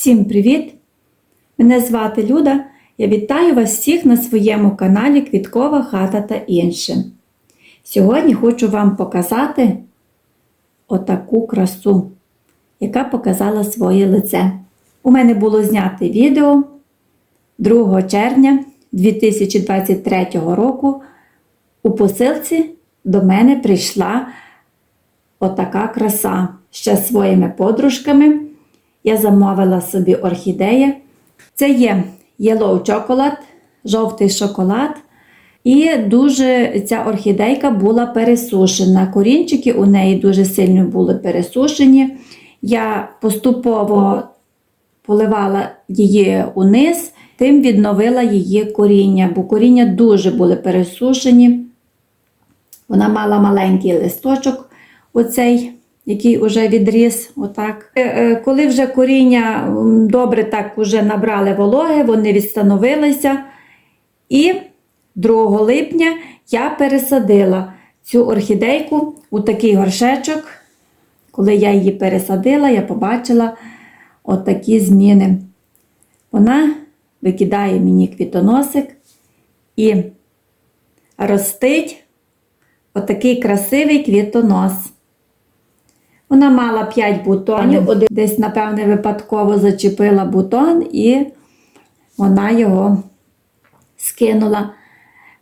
Всім привіт! Мене звати Люда. Я вітаю вас всіх на своєму каналі Квіткова хата та інше. Сьогодні хочу вам показати отаку красу, яка показала своє лице. У мене було знято відео 2 червня 2023 року. У посилці до мене прийшла отака краса ще своїми подружками. Я замовила собі орхідеї. Це є Yellow Chocolate, жовтий шоколад. І дуже ця орхідейка була пересушена. Корінчики у неї дуже сильно були пересушені. Я поступово поливала її униз, тим відновила її коріння, бо коріння дуже були пересушені. Вона мала маленький листочок, оцей, який вже відріс. Отак. Е, е, Коли вже коріння добре так уже набрали вологи, вони відстановилися. І 2 липня я пересадила цю орхідейку у такий горшечок. Коли я її пересадила, я побачила отакі зміни. Вона викидає мені квітоносик і ростить отакий красивий квітонос. Вона мала 5 бутонів, один десь, напевне, випадково зачепила бутон і вона його скинула.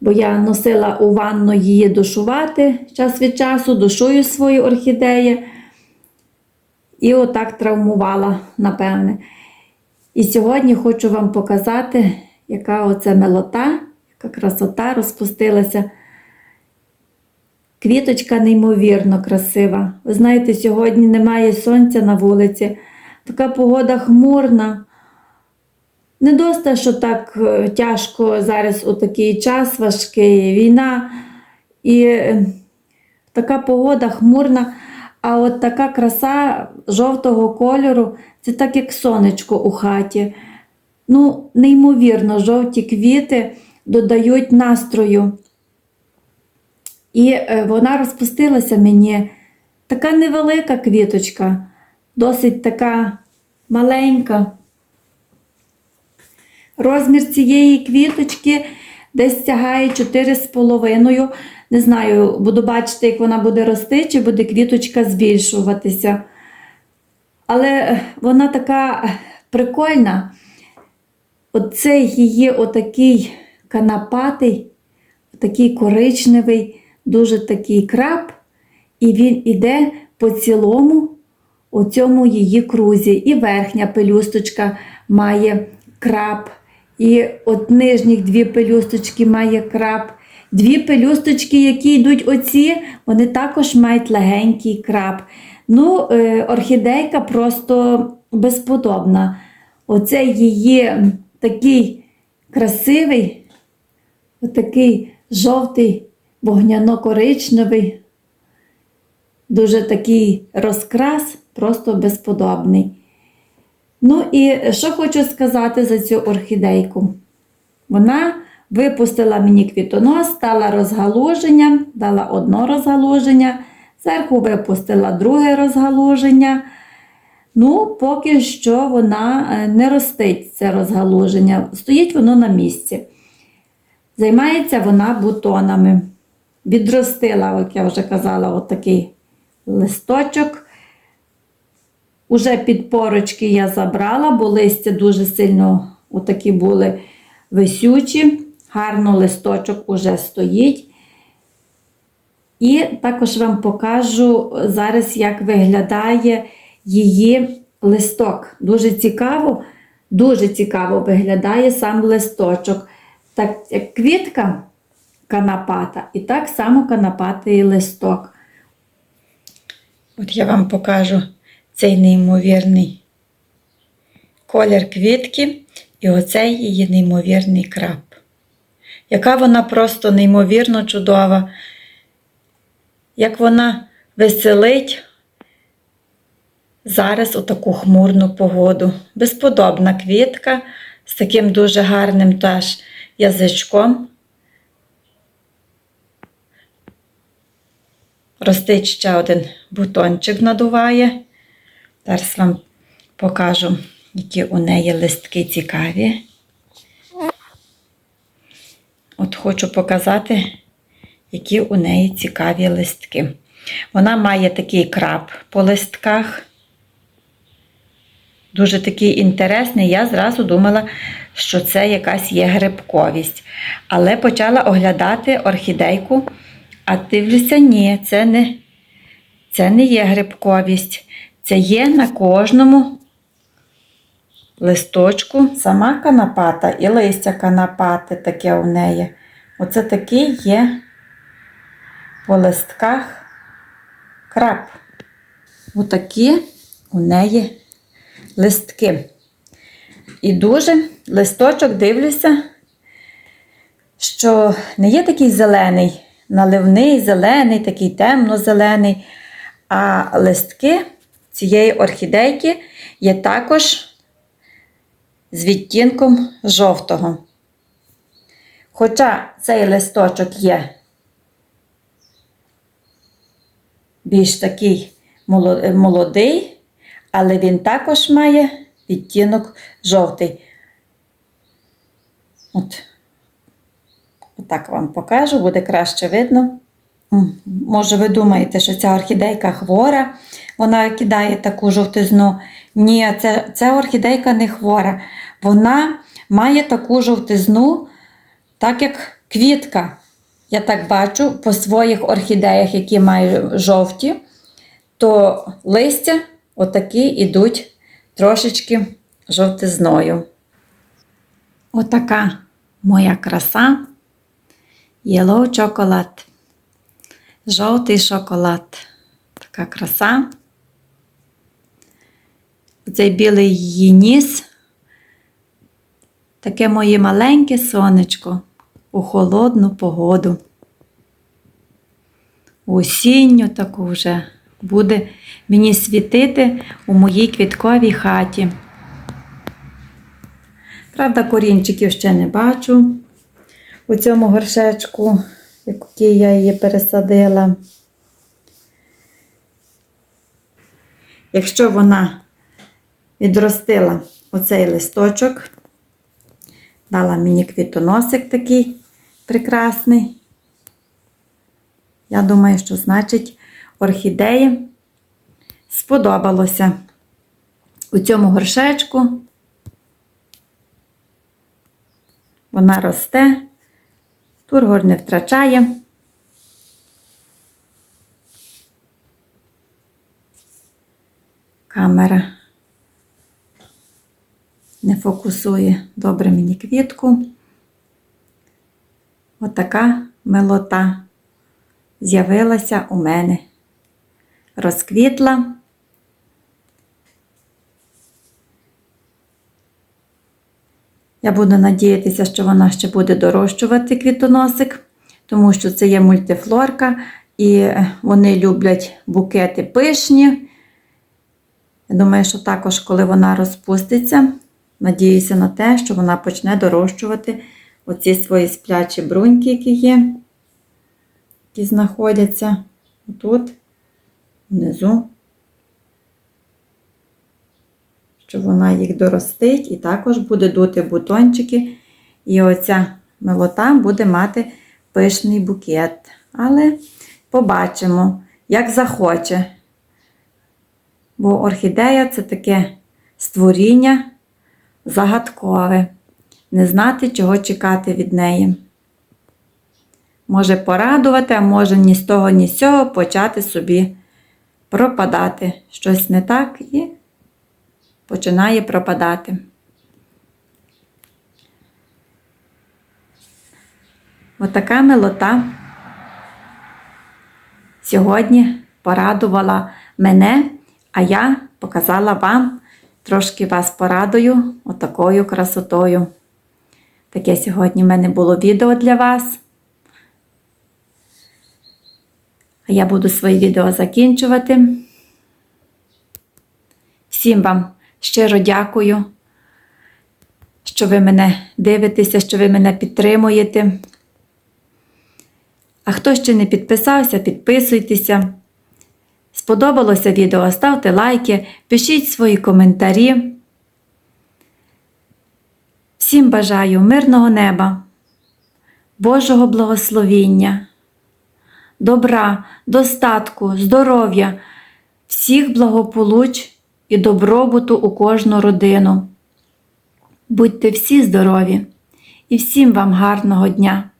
Бо я носила у ванну її душувати час від часу, душую свої орхідеї. І отак травмувала, напевне. І сьогодні хочу вам показати, яка оце милота, яка красота розпустилася. Квіточка неймовірно красива. Ви знаєте, сьогодні немає сонця на вулиці. Така погода хмурна. Не доста, що так е, тяжко зараз у такий час важкий, війна і е, така погода хмурна, а от така краса жовтого кольору це так як сонечко у хаті. Ну, неймовірно, жовті квіти додають настрою. І е, вона розпустилася мені. Така невелика квіточка, досить така маленька. Розмір цієї квіточки десь сягає 4,5. Не знаю, буду бачити, як вона буде рости, чи буде квіточка збільшуватися. Але вона така прикольна. Оцей її отакий канапатий, такий коричневий, дуже такий краб, і він іде по цілому у цьому її крузі. І верхня пелюсточка має краб. І от нижніх дві пелюсточки має краб. Дві пелюсточки, які йдуть оці, вони також мають легенький краб. Ну, е, орхідейка просто безподобна. Оце її такий красивий, отакий жовтий, вогняно-коричневий, дуже такий розкрас, просто безподобний. Ну і що хочу сказати за цю орхідейку. Вона випустила мені квітонос, стала розгалуження, дала одно розгалуження, зверху випустила друге розгалуження. Ну, поки що вона е, не ростить це розгалуження, стоїть воно на місці. Займається вона бутонами. Відростила, як я вже казала, отакий листочок. Уже підпорочки я забрала, бо листя дуже сильно отакі були висючі. Гарно листочок уже стоїть. І також вам покажу зараз, як виглядає її листок. Дуже цікаво, дуже цікаво виглядає сам листочок. Так як квітка канапата, і так само канапатий листок. От я вам покажу цей неймовірний колір квітки і оцей її неймовірний краб. Яка вона просто неймовірно чудова, як вона веселить зараз у таку хмурну погоду. Безподобна квітка з таким дуже гарним теж язичком. Ростить ще один бутончик надуває. Зараз вам покажу, які у неї листки цікаві. От хочу показати, які у неї цікаві листки. Вона має такий краб по листках. Дуже такий інтересний. Я зразу думала, що це якась є грибковість. Але почала оглядати орхідейку, а дивлюся, ні, це не, це не є грибковість. Це є на кожному листочку сама канапата і листя канапати таке у неї. Оце такий є по листках краб. Отакі у неї листки. І дуже листочок дивлюся, що не є такий зелений, наливний, зелений, такий темно-зелений, а листки цієї орхідейки є також з відтінком жовтого. Хоча цей листочок є більш такий молодий, але він також має відтінок жовтий. От, Отак вам покажу, буде краще видно. Може, ви думаєте, що ця орхідейка хвора, вона кидає таку жовтизну. Ні, це, ця орхідейка не хвора. Вона має таку жовтизну, так як квітка. Я так бачу по своїх орхідеях, які мають жовті, то листя отакі йдуть трошечки жовтизною. Отака моя краса Yellow Chocolate. Жовтий шоколад. Така краса. Цей білий її ніс. Таке моє маленьке сонечко у холодну погоду. Осінню таку вже буде мені світити у моїй квітковій хаті. Правда, корінчиків ще не бачу у цьому горшечку, який я її пересадила. Якщо вона відростила оцей листочок, дала мені квітоносик такий прекрасний. Я думаю, що значить орхідеї сподобалося у цьому горшечку. Вона росте, тургор не втрачає. Камера не фокусує добре мені квітку. Отака милота з'явилася у мене. Розквітла. Я буду надіятися, що вона ще буде дорощувати квітоносик, тому що це є мультифлорка, і вони люблять букети пишні. Я думаю, що також, коли вона розпуститься, надіюся на те, що вона почне дорощувати оці свої сплячі бруньки, які є, які знаходяться тут, внизу. Що вона їх доростить і також буде дути бутончики. І оця милота буде мати пишний букет. Але побачимо, як захоче. Бо орхідея це таке створіння загадкове, не знати, чого чекати від неї. Може порадувати, а може ні з того, ні з цього почати собі пропадати. Щось не так і починає пропадати. Отака милота сьогодні порадувала мене, а я показала вам, трошки вас порадую отакою красотою. Таке сьогодні в мене було відео для вас. А я буду свої відео закінчувати. Всім вам щиро дякую, що ви мене дивитеся, що ви мене підтримуєте. А хто ще не підписався, підписуйтеся. Сподобалося відео, ставте лайки, пишіть свої коментарі. Всім бажаю мирного неба, Божого благословіння, добра, достатку, здоров'я, всіх благополуч і добробуту у кожну родину. Будьте всі здорові і всім вам гарного дня!